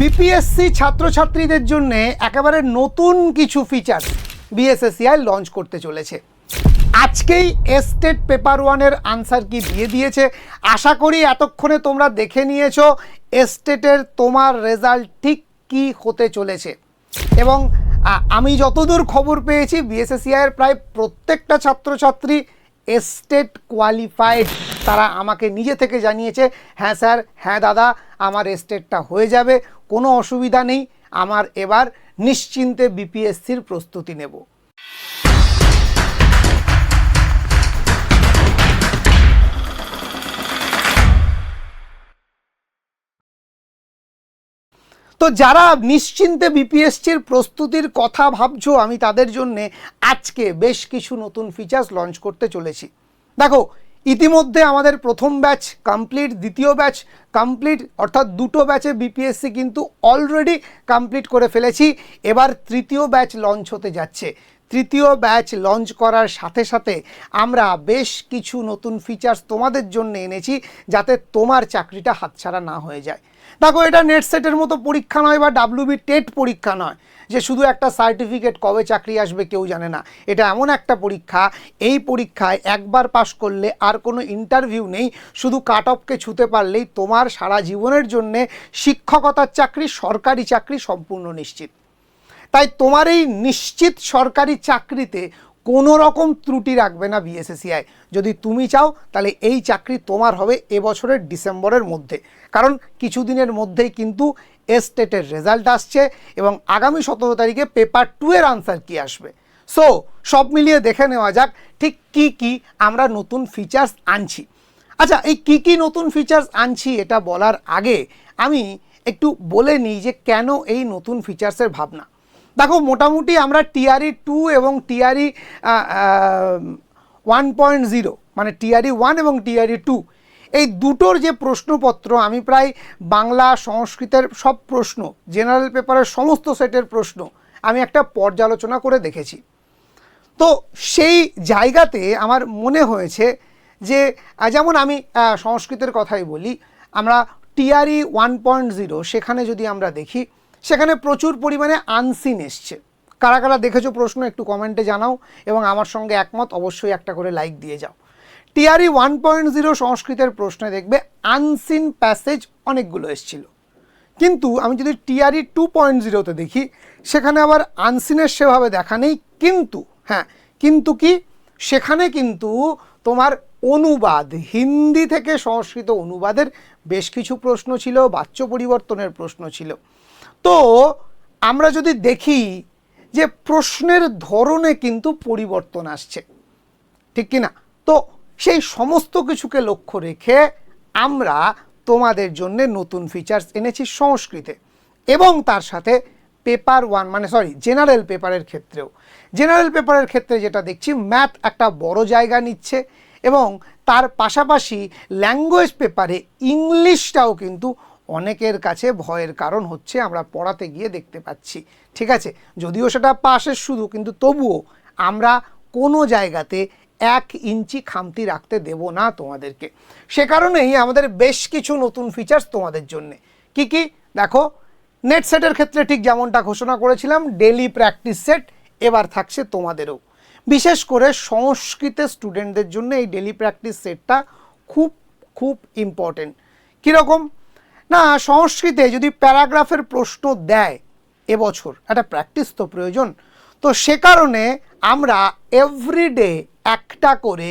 BPSC ছাত্রছাত্রীদের জন্য একেবারে নতুন কিছু ফিচার বিএসএসসিআই লঞ্চ করতে চলেছে। আজকেই এস্টেট পেপার ওয়ানের আনসার কি দিয়ে দিয়েছে? আশা করি এতক্ষণে তোমরা দেখে নিয়েছো এস্টেটের তোমার রেজাল্ট ঠিক কি হতে চলেছে। এবং আমি যতদূর খবর পেয়েছি বিএসএসসিআইয়ের প্রায় প্রত্যেকটা ছাত্রছাত্রী এস্টেট কোয়ালিফাইড তারা আমাকে নিজে থেকে জানিয়েছে হ্যাঁ স্যার হ্যাঁ দাদা, আমার এস্টেটটা হয়ে যাবে, কোনো অসুবিধা নেই, আমার এবার নিশ্চিন্তে বিপিএসসির প্রস্তুতি নেব। তো যারা নিশ্চিন্তে বিপিএসসির প্রস্তুতির কথা ভাবছ, আমি তাদের জন্যে আজকে বেশ কিছু নতুন ফিচার্স লঞ্চ করতে চলেছি। দেখো, ইতিমধ্যে আমাদের প্রথম ব্যাচ কমপ্লিট দ্বিতীয় ব্যাচ কমপ্লিট অর্থাৎ দুটো ব্যাচে বিপিএসসি কিন্তু অলরেডি কমপ্লিট করে ফেলেছি। এবার তৃতীয় ব্যাচ লঞ্চ হতে যাচ্ছে। তৃতীয় ব্যাচ লঞ্চ করার সাথে সাথে আমরা বেশ কিছু নতুন ফিচার্স তোমাদের জন্য এনেছি যাতে তোমার চাকরিটা হাতছাড়া না হয়ে যায়। দেখো, এটা নেট সেটের মতো পরীক্ষা নয় বা ডাব্লিউবি টেট পরীক্ষা নয়, যে শুধু একটা সার্টিফিকেট কবে চাকরি আসবে কেউ জানে না। এটা এমন একটা পরীক্ষা, এই পরীক্ষায় একবার পাশ করলে আর কোনো ইন্টারভিউ নেই, শুধু কাট অফকে ছুতে পারলেই তোমার সারা জীবনের জন্যে শিক্ষকতার চাকরি, সরকারি চাকরি সম্পূর্ণ নিশ্চিত। তাই তোমার এই নিশ্চিত সরকারি চাকরিতে কোনো রকম ত্রুটি রাখবে না বিএসএসিআই যদি তুমি চাও, তাহলে এই চাকরি তোমার হবে এবছরের ডিসেম্বরের মধ্যে। কারণ কিছুদিনের মধ্যেই কিন্তু এস্টেটের রেজাল্ট আসছে এবং আগামী সতেরো তারিখে পেপার টু এর আনসার কি আসবে। সো, সব মিলিয়ে দেখে নেওয়া যাক ঠিক কি কি আমরা নতুন ফিচার্স আনছি। আচ্ছা এই কি কি নতুন ফিচার্স আনছি এটা বলার আগে আমি একটু বলে নিই যে কেন এই নতুন ফিচার্সের ভাবনা। দেখো, মোটামুটি আমরা টিআরই টু এবং টিআরই ওয়ান পয়েন্ট জিরো মানে টিআরই ওয়ান এবং টিআরই টু এই দুটোর যে প্রশ্নপত্র, আমি প্রায় বাংলা সংস্কৃতের সব প্রশ্ন জেনারেল পেপারের সমস্ত সেটের প্রশ্ন, আমি একটা পর্যালোচনা করে দেখেছি। তো সেই জায়গাতে আমার মনে হয়েছে যে যেমন আমি সংস্কৃতের কথাই বলি, আমরা টিআরই ওয়ান পয়েন্ট জিরো সেখানে যদি আমরা দেখি সেখানে প্রচুর পরিমাণে আনসিন এসছে। কারা কারা দেখেছ প্রশ্ন একটু কমেন্টে জানাও এবং আমার সঙ্গে একমত, অবশ্যই একটা করে লাইক দিয়ে যাও। টিআরই ওয়ান পয়েন্ট জিরো সংস্কৃতের প্রশ্নে দেখবে আনসিন প্যাসেজ অনেকগুলো এসছিল। কিন্তু আমি যদি টিআরই টু পয়েন্ট জিরোতে দেখি, সেখানে আবার আনসিনের সেভাবে দেখা নেই, কিন্তু হ্যাঁ কিন্তু কি? সেখানে কিন্তু তোমার অনুবাদ, হিন্দি থেকে সংস্কৃত অনুবাদের বেশ কিছু প্রশ্ন ছিল, বাচ্য পরিবর্তনের প্রশ্ন ছিল। তো আমরা যদি দেখি যে প্রশ্নের ধরনে কিন্তু পরিবর্তন আসছে, ঠিক কি না তো সেই সমস্ত কিছুকে লক্ষ্য রেখে আমরা তোমাদের জন্য নতুন ফিচার্স এনেছি সংস্কৃতে এবং তার সাথে পেপার ওয়ান মানে সরি জেনারেল পেপারের ক্ষেত্রেও। জেনারেল পেপারের ক্ষেত্রে যেটা দেখছি ম্যাথ একটা বড় জায়গা নিচ্ছে এবং তার পাশাপাশি ল্যাঙ্গুয়েজ পেপারে ইংলিশটাও কিন্তু অনেকের কাছে ভয়ের কারণ হচ্ছে আমরা পড়াতে গিয়ে দেখতে পাচ্ছি। ঠিক আছে? যদিও সেটা পাশের শুধু, কিন্তু তবুও আমরা কোনো জায়গাতে এক ইঞ্চি খামতি রাখতে দেব না তোমাদেরকে। সে কারণেই আমাদের বেশ কিছু নতুন ফিচার্স তোমাদের জন্য। কি কি? দেখো নেট সেটের ক্ষেত্রে ঠিক যেমনটা ঘোষণা করেছিলাম ডেলি প্র্যাকটিস সেট এবার থাকছে তোমাদেরও। বিশেষ করে সংস্কৃতের স্টুডেন্টদের জন্য এই ডেলি প্র্যাকটিস সেটটা খুব খুব ইম্পর্টেন্ট কীরকম? না, সংস্কৃতে যদি প্যারাগ্রাফের প্রশ্ন দেয় এবছর, একটা প্র্যাকটিস তো প্রয়োজন, তো সে কারণে আমরা এভরিডে একটা করে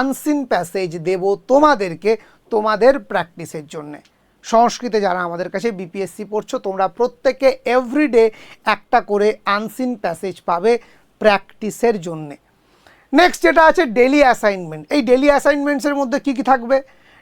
আনসিন প্যাসেজ দেব তোমাদেরকে তোমাদের প্র্যাকটিসের জন্যে। সংস্কৃতে যারা আমাদের কাছে বিপিএসসি পড়ছো, তোমরা প্রত্যেকে এভরিডে একটা করে আনসিন প্যাসেজ পাবে প্র্যাকটিসের জন্যে। নেক্সট যেটা আছে ডেলি অ্যাসাইনমেন্ট এই ডেলি অ্যাসাইনমেন্টসের মধ্যে কী কী থাকবে?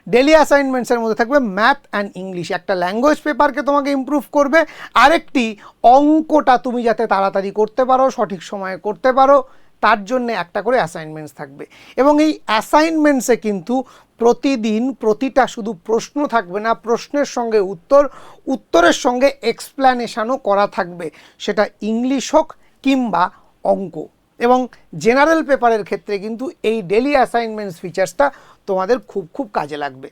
ডেলি অ্যাসাইনমেন্টসের মধ্যে থাকবে ম্যাথ অ্যান্ড ইংলিশ একটা ল্যাঙ্গুয়েজ পেপারকে তোমাকে ইমপ্রুভ করবে। আরেকটি, অঙ্কটা তুমি যাতে তাড়াতাড়ি করতে পারো, সঠিক সময়ে করতে পারো, তার জন্য একটা করে অ্যাসাইনমেন্টস থাকবে। এবং এই অ্যাসাইনমেন্টসে কিন্তু প্রতিদিন প্রতিটা শুধু প্রশ্ন থাকবে না, প্রশ্নের সঙ্গে উত্তর, উত্তরের সঙ্গে এক্সপ্ল্যানেশনও করা থাকবে। সেটা ইংলিশ হোক কিংবা অঙ্ক। এবং জেনারেল পেপারের ক্ষেত্রে কিন্তু এই ডেলি অ্যাসাইনমেন্টস ফিচার্সটা তোমাদের খুব খুব কাজে লাগবে।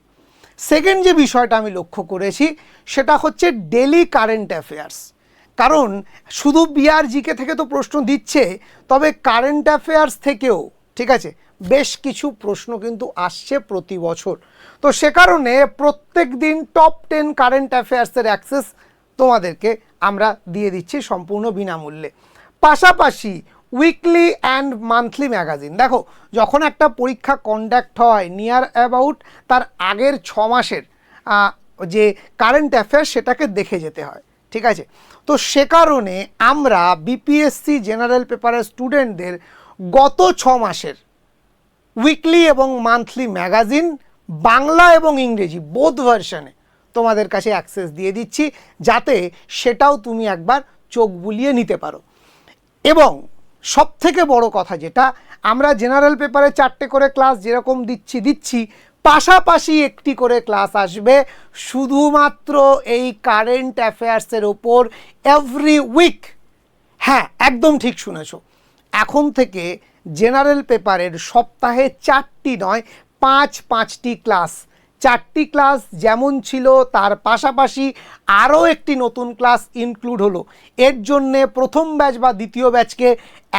সেকেন্ড যে বিষয়টা আমি লক্ষ্য করেছি, সেটা হচ্ছে ডেলি কারেন্ট অ্যাফেয়ার্স কারণ শুধু বিআরজিকে থেকে তো প্রশ্ন দিচ্ছে, তবে কারেন্ট অ্যাফেয়ার্স থেকেও, ঠিক আছে, বেশ কিছু প্রশ্ন কিন্তু আসছে প্রতি বছর। তো সে কারণে প্রত্যেক দিন টপ টেন কারেন্ট অ্যাফেয়ার্সের অ্যাক্সেস তোমাদেরকে আমরা দিয়ে দিচ্ছি সম্পূর্ণ বিনামূল্যে। পাশাপাশি উইকলি অ্যান্ড মান্থলি ম্যাগাজিন দেখো, যখন একটা পরীক্ষা কন্ডাক্ট হয় নিয়ার অ্যাবাউট তার আগের ছ মাসের যে কারেন্ট অ্যাফেয়ার্স সেটাকে দেখে যেতে হয়, ঠিক আছে? তো সে কারণে আমরা বিপিএসসি জেনারেল পেপারের স্টুডেন্টদের গত ছ মাসের উইকলি এবং মান্থলি ম্যাগাজিন বাংলা এবং ইংরেজি বোধ ভার্সনে তোমাদের কাছে অ্যাক্সেস দিয়ে দিচ্ছি, যাতে সেটাও তুমি একবার চোখ বুলিয়ে নিতে পারো। এবং সব থেকে বড় কথা যেটা আমরা জেনারেল পেপারে চারটে করে ক্লাস যেরকম দিচ্ছি দিচ্ছি, পাশাপাশি একটি করে ক্লাস আসবে। শুধুমাত্র এই কারেন্ট অ্যাফেয়ার্সের ওপর এভরি উইক হ্যাঁ একদম ঠিক শুনেছো। এখন থেকে জেনারেল পেপারের সপ্তাহে চারটি নয়, পাঁচ, পাঁচটি ক্লাস চারটি ক্লাস যেমন ছিল, তার পাশাপাশি আরও একটি নতুন ক্লাস ইনক্লুড হলো। এর জন্যে প্রথম ব্যাচ বা দ্বিতীয় ব্যাচকে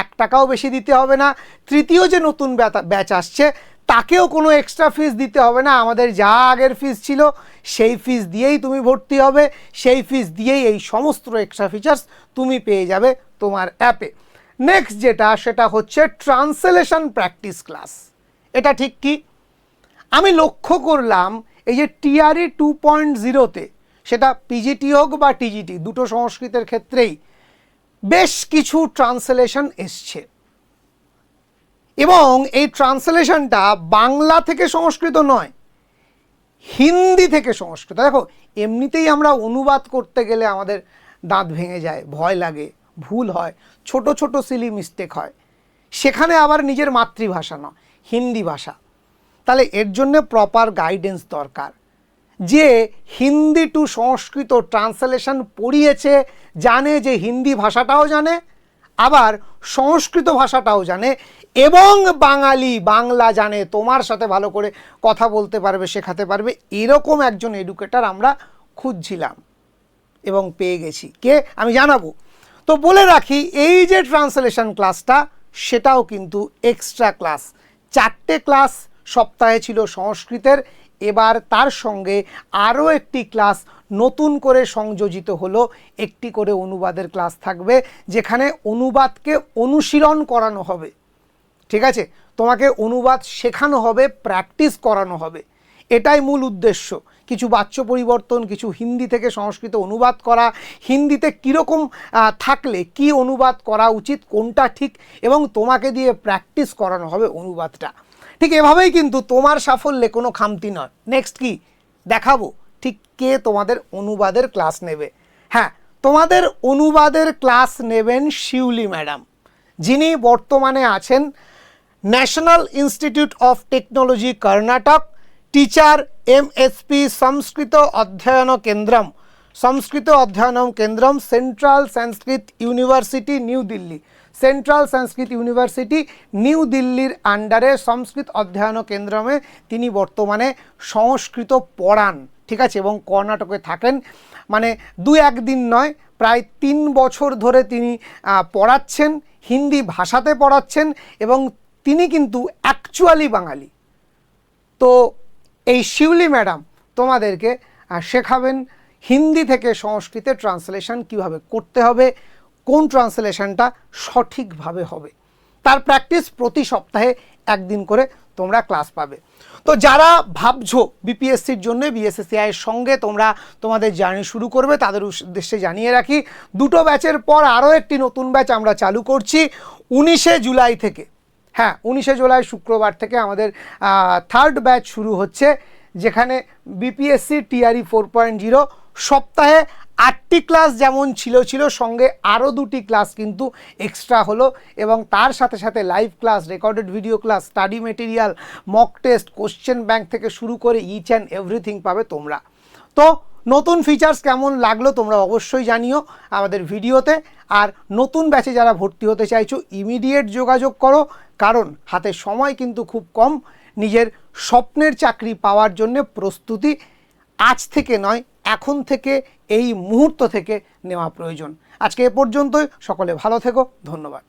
এক টাকাও বেশি দিতে হবে না। তৃতীয় যে নতুন ব্যাচ আসছে, তাকেও কোনো এক্সট্রা ফিস দিতে হবে না। আমাদের যা আগের ফিস ছিল, সেই ফিস দিয়েই তুমি ভর্তি হবে। সেই ফিস দিয়েই এই সমস্ত এক্সট্রা ফিচার্স তুমি পেয়ে যাবে তোমার অ্যাপে নেক্সট যেটা, সেটা হচ্ছে ট্রান্সলেশন প্র্যাকটিস ক্লাস এটা ঠিক কি? আমি লক্ষ্য করলাম এই যে টিআরই টু পয়েন্ট জিরোতে সেটা পিজিটি হোক বা টিজিটি দুটো সংস্কৃতের ক্ষেত্রেই বেশ কিছু ট্রান্সলেশন এসছে। এবং এই ট্রান্সলেশনটা বাংলা থেকে সংস্কৃত নয়, হিন্দি থেকে সংস্কৃত। দেখো, এমনিতেই আমরা অনুবাদ করতে গেলে আমাদের দাঁত ভেঙে যায়, ভয় লাগে, ভুল হয়, ছোট ছোট সিলি মিস্টেক হয়। সেখানে আবার নিজের মাতৃভাষা নয়, হিন্দি ভাষা। তাহলে এর জন্য প্রপার গাইডেন্স দরকার। যে হিন্দি টু সংস্কৃত ট্রান্সলেশন পড়িয়েছে, জানে যে হিন্দি ভাষাটাও জানে, আবার সংস্কৃত ভাষাটাও জানে, এবং বাঙালি, বাংলা জানে, তোমার সাথে ভালো করে কথা বলতে পারবে, শেখাতে পারবে, এরকম একজন এডুকেটার আমরা খুঁজছিলাম এবং পেয়ে গেছি। কে? আমি জানাব। তো বলে রাখি, এই যে ট্রান্সলেশন ক্লাসটা সেটাও কিন্তু এক্সট্রা ক্লাস চারটে ক্লাস সপ্তাহে ছিল সংস্কৃতের। এবার তার সঙ্গে আরও একটি ক্লাস নতুন করে সংযোজিত হলো। একটি করে অনুবাদের ক্লাস থাকবে, যেখানে অনুবাদকে অনুশীলন করানো হবে। ঠিক আছে? তোমাকে অনুবাদ শেখানো হবে, প্র্যাকটিস করানো হবে। এটাই মূল উদ্দেশ্য। কিছু বাচ্য পরিবর্তন, কিছু হিন্দি থেকে সংস্কৃত অনুবাদ করা। হিন্দিতে কীরকম থাকলে কি অনুবাদ করা উচিত, কোনটা ঠিক, এবং তোমাকে দিয়ে প্র্যাকটিস করানো হবে অনুবাদটা। ঠিক এভাবেই কিন্তু তোমার সাফল্যে কোনো খামতি নয়। নেক্সট কি? দেখাবো। ঠিক কে তোমাদের অনুবাদের ক্লাস নেবে? হ্যাঁ তোমাদের অনুবাদের ক্লাস নেবেন শিউলি ম্যাডাম। যিনি বর্তমানে আছেন national institute of technology Karnataka teacher M MSP Sanskrit অধ্যয়ন কেন্দ্রম সংস্কৃত অধ্যয়নম কেন্দ্রম central Sanskrit university new Delhi central Sanskrit university new দিল্লির আন্ডারে সংস্কৃত অধ্যয়ন কেন্দ্রমে তিনি বর্তমানে সংস্কৃত পড়ান। ঠিক আছে? এবং কর্ণাটকে থাকেন। মানে দু একদিন নয়, প্রায় তিন বছর ধরে তিনি পড়াচ্ছেন, হিন্দি ভাষাতে পড়াচ্ছেন এবং তিনি কিন্তু অ্যাকচুয়ালি বাঙালি। তো এই শিউলি ম্যাডাম তোমাদেরকে শেখাবেন হিন্দি থেকে সংস্কৃতে ট্রান্সলেশন কীভাবে করতে হবে কোন ট্রান্সলেশনটা সঠিকভাবে হবে? তার প্র্যাকটিস প্রতি সপ্তাহে একদিন করে তোমরা ক্লাস পাবে। তো যারা ভাবছ বিপিএসসির জন্য, বিএসএসসিআই এর সঙ্গে তোমরা তোমাদের জার্নি শুরু করবে, তাদের উদ্দেশ্যে জানিয়ে রাখি, দুটো ব্যাচের পর আরও একটি নতুন ব্যাচ আমরা চালু করছি উনিশে জুলাই থেকে। হ্যাঁ উনিশে জুলাই শুক্রবার থেকে আমাদের থার্ড ব্যাচ শুরু হচ্ছে, যেখানে BPSC TRE four point zero সপ্তাহে আটটি ক্লাস যেমন ছিল ছিল, সঙ্গে আরও দুটি ক্লাস কিন্তু এক্সট্রা হলো এবং তার সাথে সাথে live class recorded video class study material mock test question bank থেকে শুরু করে ইচ অ্যান্ড এভরিথিং পাবে তোমরা। তো নতুন ফিচার্স কেমন লাগল তোমরা অবশ্যই জানিও আমাদের ভিডিওতে। আর নতুন ব্যাচে যারা ভর্তি হতে চাইছো ইমিডিয়েট যোগাযোগ করো, কারণ হাতে সময় কিন্তু খুব কম। নিজের স্বপ্নের চাকরি পাওয়ার জন্য প্রস্তুতি আজ থেকে নয় এখন থেকে এই মুহূর্ত থেকে নেওয়া প্রয়োজন। আজকে এ পর্যন্তই। সকলে ভালো থেকো। ধন্যবাদ।